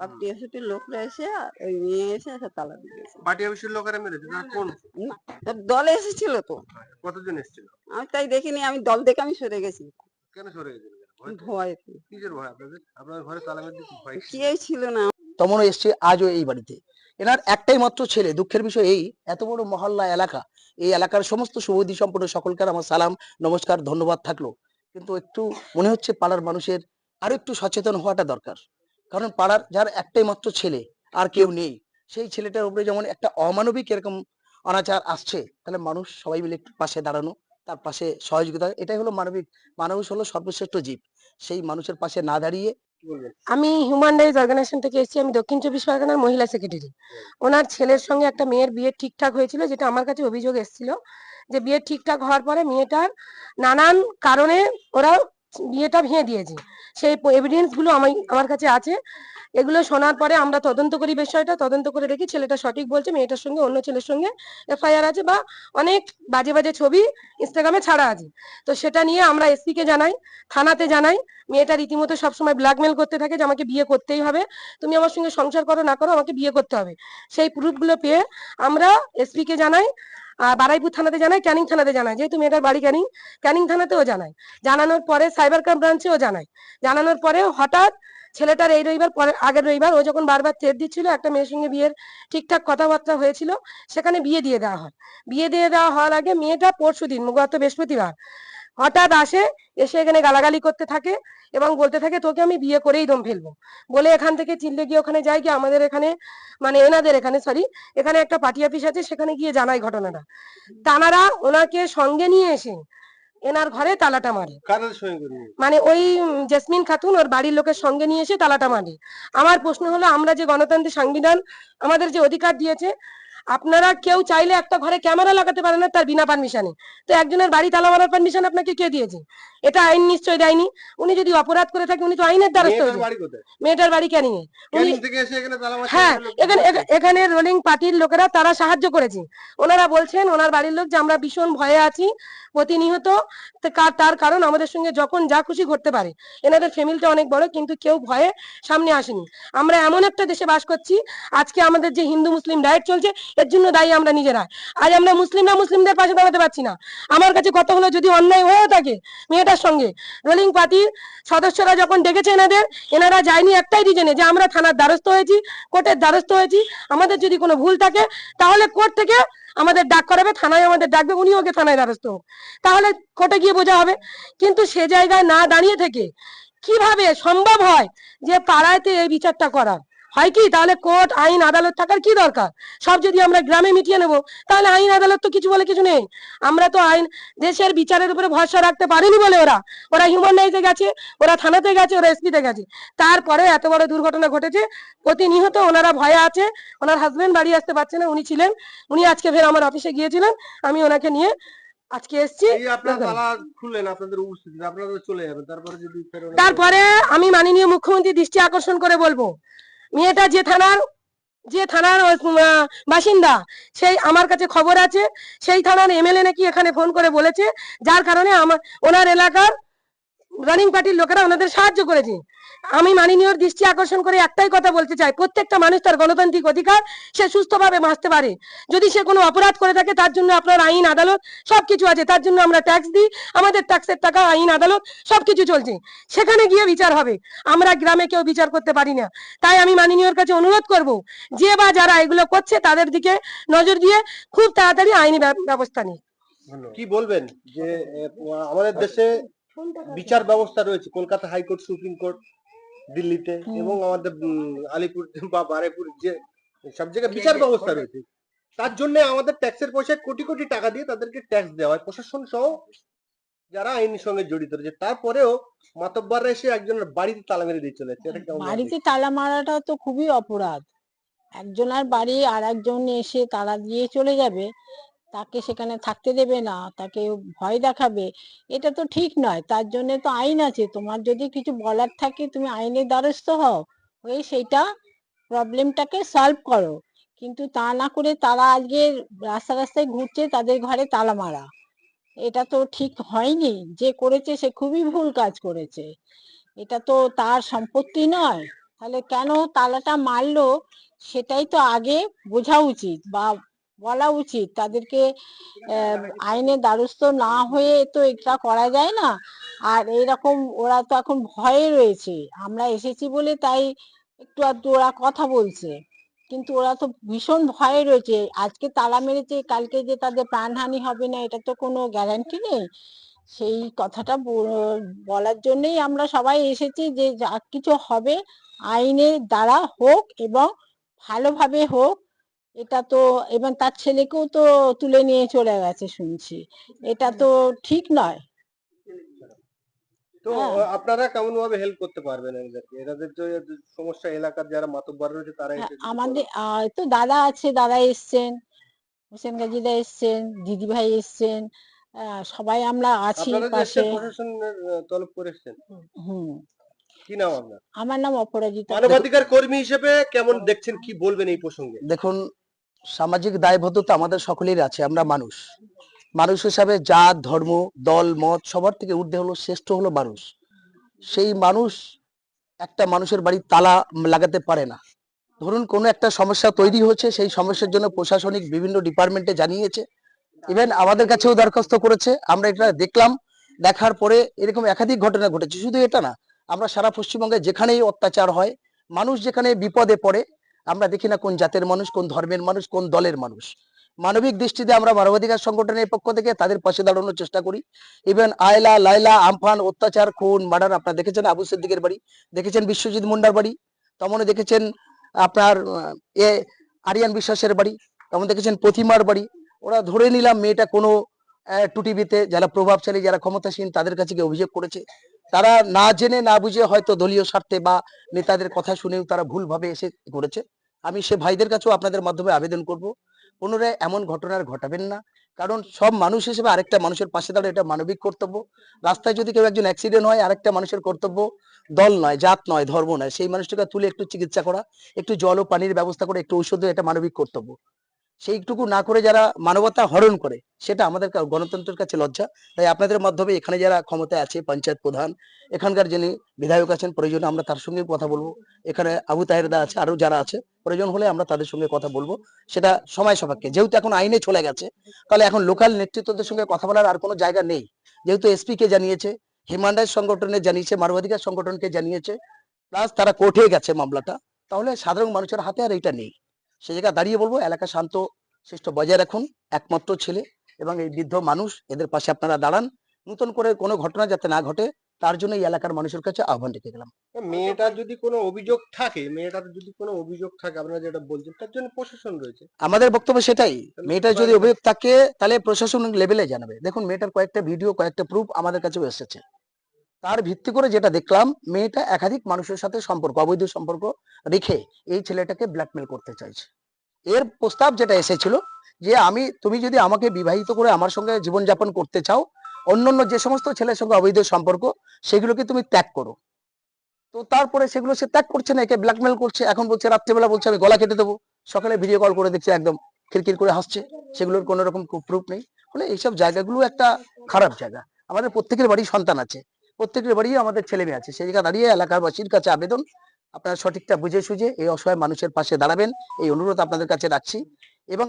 Party অফিসের লোকরা এসে ওই নিয়ে এসে এসে তালা দিয়ে গেছে পার্টি অফিসের লোকেরা মেরেছে তারা কোন তা দলে এসেছিল তো। কতজন এসেছিল? আমি তাই দেখিনি আমি দল দেখে আমি সরে গেছি। কেন সরে গেছিল? ভয় কিসের ভয়? আপনাদের আপনার ঘরে তালা মেরে ভয় কেউ ছিল না। তমনও এসছে আজও এই বাড়িতে। এনার একটাই মাত্র ছেলে। দুঃখের বিষয় এই এত বড় মহল্লা এলাকা। এই এলাকার সমস্ত সুবুদ্ধি সম্পন্ন সকলকে আমার সালাম নমস্কার ধন্যবাদ থাকল। কিন্তু একটু মনে হচ্ছে পাড়ার মানুষের আরও একটু সচেতন হওয়াটা দরকার। কারণ পাড়ার যার একটাই মাত্র ছেলে, আর কেউ নেই। সেই ছেলেটার উপরে যেমন একটা অমানবিক এরকম অনাচার আসছে, তাহলে মানুষ সবাই মিলে একটু পাশে দাঁড়ানো, তার পাশে সহযোগিতা, এটাই হলো মানবিক, মানুষ হলো সর্বশ্রেষ্ঠ জীব। সেই মানুষের পাশে না দাঁড়িয়ে আমি হিউম্যান রাইটস অর্গানাইজেশন থেকে এসেছি, আমি দক্ষিণ চব্বিশ পরগনার মহিলা সেক্রেটারি ওনার ছেলের সঙ্গে একটা মেয়ের বিয়ে ঠিকঠাক হয়েছিল, যেটা আমার কাছে অভিযোগ এসেছিল, যে বিয়ে ঠিকঠাক হওয়ার পরে মেয়েটার নানান কারণে ওরা বিয়েটা ভেঙে দিয়েছে। সেই এভিডেন্সগুলো আমি আমার কাছে আছে। এগুলো শোনার পরে আমরা তদন্ত করি বিষয়টা, তদন্ত করে দেখি ছেলেটা সঠিক বলছে, মেয়েটার সঙ্গে অন্য ছেলের সঙ্গে এফআইআর আছে বা অনেক বাজে বাজে ছবি ইনস্টাগ্রামে ছাড়া আছে। তো সেটা নিয়ে আমরা এসপি কে জানাই, থানাতে জানাই। মেয়েটা রীতিমতো সবসময় ব্ল্যাকমেল করতে থাকে যে আমাকে বিয়ে করতেই হবে। তুমি আমার সঙ্গে সংসার করো, না করো, আমাকে বিয়ে করতে হবে। সেই প্রুফগুলো পেয়ে আমরা এসপি কে জানাই। বারাইপুর থানাতে জানায়, ক্যানিং থানাতে জানায়। যেহেতু মেয়েটার বাড়ি ক্যানিং ক্যানিং থানাতেও জানায়। জানানোর পরে সাইবার ক্রাইম ব্রাঞ্চেও জানায়। জানানোর পরে হঠাৎ ছেলেটার এই রবিবার পরে, আগের রবিবার ও যখন বারবার তের দিচ্ছিল, একটা মেয়ের সঙ্গে বিয়ের ঠিকঠাক কথাবার্তা হয়েছিল, সেখানে বিয়ে দিয়ে দেওয়া হয়। বিয়ে দিয়ে দেওয়া হওয়ার আগে মেয়েটা পরশু দিন গত বৃহস্পতিবার হঠাৎ আসে এসে এখানে গালাগালি করতে থাকে এবং বলতে থাকে তোকে আমি বিয়ে করেই দম ফেলব। বলে এখান থেকে চিল্লে গিয়ে ওখানে যাই গিয়ে আমাদের এখানে মানে এনাদের এখানে সরি এখানে একটা পার্টি অফিস আছে সেখানে গিয়ে জানাই ঘটনাটা। তানারা ওনাকে সঙ্গে নিয়ে এসে এনার ঘরে তালাটা মারে? মানে ওই জেসমিন খাতুন ওর বাড়ির লোকের সঙ্গে নিয়ে এসে তালাটা মারে। আমার প্রশ্ন হলো আমরা যে গণতান্ত্রিক সংবিধান আমাদের যে অধিকার দিয়েছে আপনারা কেউ চাইলে একটা ঘরে ক্যামেরা লাগাতে পারে না তার বিনা পারমিশনে তো একজনের বাড়ি তালা মারার পারমিশন আপনাকে কে দিয়েছে? এটা আইন নিশ্চয় দেয়নি। উনি যদি অপরাধ করে থাকে উনি তো আইনের দ্বারস্থ মেয়েটার বাড়ি ক্যানিং হ্যাঁ এখানে এখানে রোলিং পার্টির লোকেরা তারা সাহায্য করেছে। ওনারা বলছেন ওনার বাড়ির লোক যে আমরা ভীষণ ভয়ে আছি প্রতিনিয়ত তার কারণ আমাদের সঙ্গে যখন যা খুশি ঘটতে পারে। এনাদের ফ্যামিলিটা অনেক বড়, কিন্তু কেউ ভয়ে সামনে আসেনি। আমরা এমন একটা দেশে বাস করছি, আজকে আমাদের যে হিন্দু মুসলিম রাইট চলছে, এর জন্য দায়ী আমরা নিজেরা। আজ আমরা মুসলিমরা মুসলিমদের পাশে দাঁড়াতে পারছি না। আমার কাছে কত হলো, যদি অন্যায় হয়েও থাকে মেয়েটার সঙ্গে রোলিং পার্টির সদস্যরা যখন ডেকেছে এনাদের, এনারা যায়নি একটাই রিজনে যে আমরা থানার দ্বারস্থ হয়েছি কোর্টের দ্বারস্থ হয়েছি। আমাদের যদি কোনো ভুল থাকে, তাহলে কোর্ট থেকে আমাদের ডাক করাবে, থানায় আমাদের ডাকবে উনি ওকে থানায় দ্বারস্থ হোক। তাহলে কোর্টে গিয়ে বোঝা হবে। কিন্তু সে জায়গায় না দাঁড়িয়ে থেকে কীভাবে সম্ভব হয় যে পাড়ায়তে এই বিচারটা করা হয় কি? তাহলে কোর্ট আইন আদালত থাকার কি দরকার? সব যদি আমরা গ্রামে মিটিয়ে নেব তাহলে আইন আদালত তো কিছু বলে কিছু নেই। আমরা তো আইন দেশের বিচারের উপরে ভরসা রাখতে পারিনি বলে ওরা। ওরা হিউম্যান রাইটসে গেছে ওরা থানাতে গেছে ওরা এসপিতে গেছে। তারপরে এত বড় দুর্ঘটনা ঘটেছে প্রতিনিয়ত ওনারা ভয়ে আছে। ওনার হাজবেন্ড বাড়ি আসতে পারছে না উনি ছিলেন। উনি আজকে ফের আমার অফিসে গিয়েছিলেন। আমি ওনাকে নিয়ে আজকে এসেছি। তারপরে আমি মাননীয় মুখ্যমন্ত্রী দৃষ্টি আকর্ষণ করে বলব। মেয়েটা যে থানার যে থানার বাসিন্দা, সেই আমার কাছে খবর আছে, সেই থানার এমএলএ নাকি এখানে ফোন করে বলেছে, যার কারণে আমার, ওনার এলাকার রানিং পার্টির লোকেরা ওনাদের সাহায্য করেছে। আমি মাননীয় দৃষ্টি আকর্ষণ করে একটাই কথা বলতে চাই, প্রত্যেকটা মানুষ তার গণতান্ত্রিক অধিকার সে সুস্থভাবে বাঁচতে পারে। যদি সে কোনো অপরাধ করে থাকে, তার জন্য আপনার আইন, আদালত সবকিছু আছে, তার জন্য আমরা ট্যাক্স দিই, আমাদের ট্যাক্সের টাকা, আইন, আদালত সবকিছু চলছে। সেখানে গিয়ে বিচার হবে। আমরা গ্রামে কেউ বিচার করতে পারি না। তাই আমি মাননীয়র কাছে অনুরোধ করব, যে বা যারা এগুলো করছে, তাদের দিকে নজর দিয়ে খুব তাড়াতাড়ি আইনি ব্যব- ব্যবস্থা নিই কি বলবেন? যে আমাদের দেশে বিচার ব্যবস্থা রয়েছে কলকাতা হাইকোর্ট সুপ্রিম কোর্ট দিল্লিতে এবং আমাদের আলিপুর বা বারেপুর যে সব জায়গায় বিচার ব্যবস্থা রয়েছে। তার জন্য আমাদের ট্যাক্সের পয়সায় কোটি কোটি টাকা দিয়ে তাদেরকে ট্যাক্স দেওয়া হয়। প্রশাসন সহ যারা আইনের সঙ্গে জড়িত রয়েছে তারপরেও মাতব্বাররা এসে একজনের বাড়িতে তালা মেরে দিয়ে চলে যাচ্ছে। এটা কেমন লাগে? বাড়িতে তালা মারাটা তো খুবই অপরাধ। একজনের বাড়ি আর একজন এসে তালা দিয়ে চলে যাবে। তাকে সেখানে থাকতে দেবে না, তাকে ভয় দেখাবে, এটা তো ঠিক নয়। তার জন্য তো আইন আছে। তোমার যদি কিছু বলার থাকে, তুমি আইনের দ্বারস্থ হও। হয়ে সেইটা প্রবলেমটাকে সলভ করো। কিন্তু তা না করে তারা আজকে রাস্তা রাস্তায় ঘুরছে, তাদের ঘরে তালা মারা। এটা তো ঠিক হয়নি। যে করেছে সে খুবই ভুল কাজ করেছে। এটা তো তার সম্পত্তি নয়। তাহলে কেন তালাটা মারলো, সেটাই তো আগে বোঝা উচিত বা বলা উচিত। তাদেরকে আইনের দ্বারস্থ না হয়ে তো এটা করা যায় না। আর এইরকম ওরা তো এখন ভয়ে রয়েছে। আমরা এসেছি বলে তাই একটু আধটু ওরা কথা বলছে। কিন্তু ওরা তো ভীষণ ভয়ে রয়েছে। আজকে তালা মেরেছে, কালকে যে তাদের প্রাণহানি হবে না, এটা তো কোনো গ্যারান্টি নেই। সেই কথাটা বলার জন্যই আমরা সবাই এসেছি যে যা কিছু হবে, আইনের দ্বারা হোক এবং ভালোভাবে হোক এটা তো এবং তার ছেলেকেও তো তুলে নিয়ে চলে গেছে শুনছি। এটা তো ঠিক নয়। তো হ্যাঁ। আপনারা কেমন ভাবে হেল্প করতে পারবেন এদেরকে? এদের যে সমস্যা এলাকার যারা মাতব্বর রয়েছে তারা হ্যাঁ, আমাদের তো দাদা আছে দাদা এসছেন হোসেন গাজীদা এসছেন দিদি ভাই এসছেন সবাই আমরা আছি পাশে। প্রশাসনের তলব করে এসছেন? হুম। কি নাম আপনার? আমার নাম অপরাজিতা। মানবাধিকার কর্মী হিসেবে কেমন দেখছেন কি বলবেন এই প্রসঙ্গে? দেখুন সামাজিক দায়বদ্ধতা আমাদের সকলেরই আছে আমরা মানুষ। মানুষ হিসাবে জাত ধর্ম দল মত সবার থেকে ঊর্ধ্বে হলো শ্রেষ্ঠ হলো মানুষ। সেই মানুষ একটা মানুষের বাড়ি তালা লাগাতে পারে না। ধরুন কোনো একটা সমস্যা তৈরি হচ্ছে সেই সমস্যার জন্য প্রশাসনিক বিভিন্ন ডিপার্টমেন্টে জানিয়েছে। ইভেন আমাদের কাছেও দরখাস্ত করেছে। আমরা এটা দেখলাম দেখার পরে এরকম একাধিক ঘটনা ঘটেছে। শুধু এটা না আমরা সারা পশ্চিমবঙ্গে যেখানেই অত্যাচার হয়, মানুষ যেখানে বিপদে পড়ে, আমরা দেখি না কোন জাতের মানুষ, কোন ধর্মের মানুষ, কোন দলের মানুষ। মানবিক দৃষ্টিতে আমরা মানবাধিকার সংগঠনের পক্ষ থেকে তাদের পাশে দাঁড়ানোর চেষ্টা করি। ইভেন আয়লা লাইলা আমফান, অত্যাচার, খুন, মার্ডার আপনারা দেখেছেন, আবু সিদ্দিকের বাড়ি, দেখেছেন বিশ্বজিৎ মুন্ডার বাড়ি তেমন দেখেছেন আপনার এ আরিয়ান বিশ্বাসের বাড়ি, তেমন দেখেছেন প্রতিমার বাড়ি। ওরা ধরে নিলাম মেয়েটা কোনো টুটিভিতে যারা প্রভাবশালী, যারা ক্ষমতাসীন, তাদের কাছে গিয়ে অভিযোগ করেছে। তারা না জেনে, না বুঝে হয়তো দলীয় স্বার্থে বা নেতাদের কথা শুনেও তারা ভুলভাবে এসে করেছে। আমি সে ভাইদের কাছেও আপনাদের মাধ্যমে আবেদন করব। পুনরায় এমন ঘটনার ঘটাবেন না। কারণ সব মানুষ হিসেবে আরেকটা মানুষের পাশে দাঁড়ানো এটা মানবিক কর্তব্য। রাস্তায় যদি কেউ একজন অ্যাক্সিডেন্ট হয়, আরেকটা মানুষের কর্তব্য দল নয়, জাত নয়, ধর্ম নয়। সেই মানুষটাকে তুলে একটু চিকিৎসা করা, একটু জল ও পানির ব্যবস্থা করে, একটু ঔষধ এটা মানবিক কর্তব্য। সেইটুকু না করে যারা মানবতা হরণ করে, সেটা আমাদের গণতন্ত্রের কাছে লজ্জা। তাই আপনাদের মাধ্যমে এখানে যারা ক্ষমতায় আছে, পঞ্চায়েত প্রধান, এখানকার যিনি বিধায়ক আছেন, প্রয়োজনে আমরা তার সঙ্গে কথা বলব। এখানে আবু তাহেরদা আছে, আরও যারা আছে, প্রয়োজন হলে আমরা তাদের সঙ্গে কথা বলব। সেটা সময় সাপেক্ষে। যেহেতু এখন আইনে চলে গেছে, তাহলে এখন লোকাল নেতৃত্বদের সঙ্গে কথা বলার আর কোনো জায়গা নেই। যেহেতু এসপি কে জানিয়েছে, হিউম্যান রাইটস সংগঠনে জানিয়েছে, মানবাধিকার সংগঠনকে জানিয়েছে, প্লাস তারা কোর্টে গেছে মামলাটা, তাহলে সাধারণ মানুষের হাতে আর এটা নেই। সে জায়গায় দাঁড়িয়ে বলব এলাকা শান্ত শিষ্ট বজায় রাখুন একমাত্র ছেলে এবং এই বৃদ্ধ মানুষ এদের পাশে আপনারা দাঁড়ান। নতুন করে কোনো ঘটনা যাতে না ঘটে তার জন্য এই এলাকার মানুষের কাছে আহ্বান রেখে গেলাম। মেয়েটার যদি কোনো অভিযোগ থাকে মেয়েটার যদি কোনো অভিযোগ থাকে আপনারা যেটা বলছেন তার জন্য প্রশাসন রয়েছে। আমাদের বক্তব্য সেটাই মেয়েটার যদি অভিযোগ থাকে তাহলে প্রশাসন লেভেলে জানাবে। দেখুন মেয়েটার কয়েকটা ভিডিও কয়েকটা প্রুফ আমাদের কাছেও এসেছে। তার ভিত্তি করে যেটা দেখলাম, মেয়েটা একাধিক মানুষের সাথে সম্পর্ক, অবৈধ সম্পর্ক রেখে এই ছেলেটাকে ব্ল্যাকমেল করতে চাইছে। এর প্রস্তাব যেটা এসেছিল যে আমি, তুমি যদি আমাকে বিবাহিত করে আমার সঙ্গে জীবনযাপন করতে চাও, অন্যান্য যে সমস্ত ছেলের সঙ্গে অবৈধ সম্পর্ক, সেগুলোকে তুমি ত্যাগ করো। তো তারপরে সেগুলো সে ত্যাগ করছে না, একে ব্ল্যাকমেল করছে। এখন বলছে, রাত্রেবেলা বলছে, আমি গলা কেটে দেবো। সকালে ভিডিও কল করে দেখছে, একদম খিরকির করে হাসছে। সেগুলোর কোনো রকম প্রুফ নেই। ফলে এইসব জায়গাগুলো একটা খারাপ জায়গা। আমাদের প্রত্যেকের বাড়ি সন্তান আছে। প্রত্যেকের বাড়ি আমাদের ছেলে মেয়ে আছে। সেই জায়গা দাঁড়িয়ে এলাকাবাসীর কাছে আবেদন। আপনারা সঠিকটা বুঝে সুঝে এই অসহায় মানুষের পাশে দাঁড়াবেন। এই অনুরোধ আপনাদের কাছে রাখছি। এবং